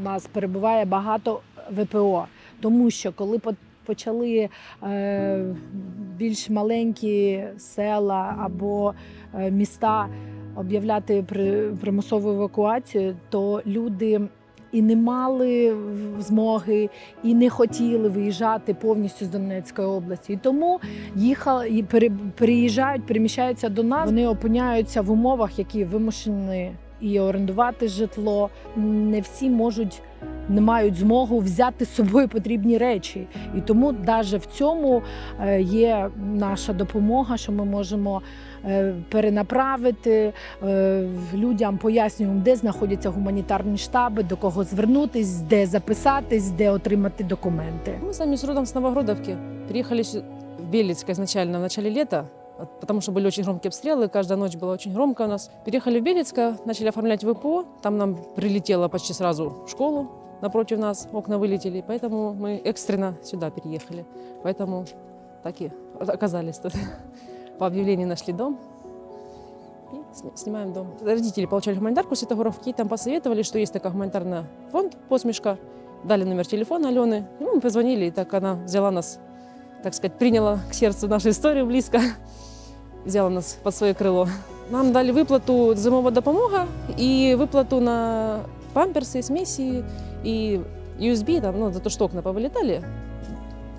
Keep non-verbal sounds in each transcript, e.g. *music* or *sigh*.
у нас перебуває багато ВПО, тому що коли по- почали е, більш маленькі села або е, міста об'являти при, примусову евакуацію, то люди і не мали змоги, і не хотіли виїжджати повністю з Донецької області. І тому їхали і пере- переїжджають, переміщаються до нас. Вони опиняються в умовах, які вимушені і орендувати житло. Не всі можуть. Не мають змогу взяти з собою потрібні речі, і тому навіть в цьому е, є наша допомога, що ми можемо е, перенаправити е, людям, пояснюємо, де знаходяться гуманітарні штаби, до кого звернутись, де записатись, де отримати документи. Мы сами с родом с Новогродовки. Переехали сю- в Белецк изначально в лета, от- потому что были очень громкие обстрелы, каждая ночь была очень громко у нас. Переехали в Белецк, начали оформлять ВПО, там нам прилетело почти сразу в школу напротив нас, окна вылетели, поэтому мы экстренно сюда переехали. Поэтому так и оказались тут. *laughs* По объявлению нашли дом и сни- снимаем дом. Родители получали гуманитарку Светогоровки, там посоветовали, что есть такой гуманитарный фонд «Посмешка», дали номер телефона Алены. Ну, мы позвонили, и так она взяла нас, так сказать, приняла к сердцу нашу историю близко, *laughs* взяла нас под свое крыло. Нам дали выплату зимова допомога и выплату на памперсы, смеси и USB, там, ну, за то, что окна повылетали,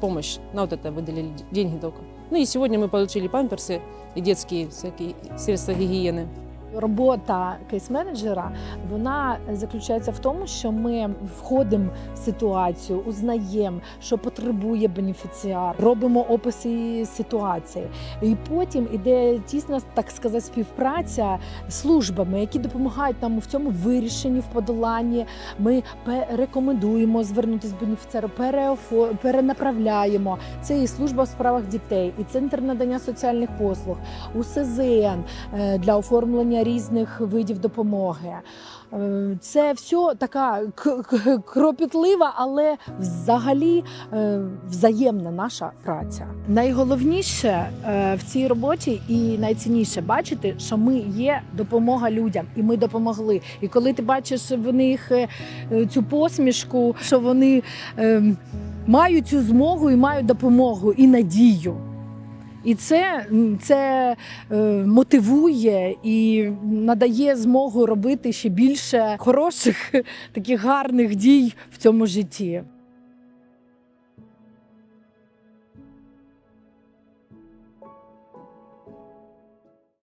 помощь, на вот это выдали деньги только. Ну и сегодня мы получили памперсы и детские всякие средства гигиены. Робота кейс-менеджера вона заключається в тому, що ми входимо в ситуацію, узнаємо, що потребує бенефіціар, робимо описи ситуації, і потім іде тісна, так сказати, співпраця з службами, які допомагають нам в цьому вирішенні, в подоланні. Ми рекомендуємо звернутися до бенефіціару, перенаправляємо. Це і служба в справах дітей, і центр надання соціальних послуг, УСЗН е, для оформлення різних видів допомоги. Е, Це все така кропітлива, але взагалі е, взаємна наша праця. Найголовніше е, в цій роботі і найцінніше бачити, що ми є допомога людям, і ми допомогли. І коли ти бачиш в них цю посмішку, що вони е, мають цю змогу і мають допомогу і надію. І це це е, мотивує і надає змогу робити ще більше хороших, *laughs* таких гарних дій в цьому житті.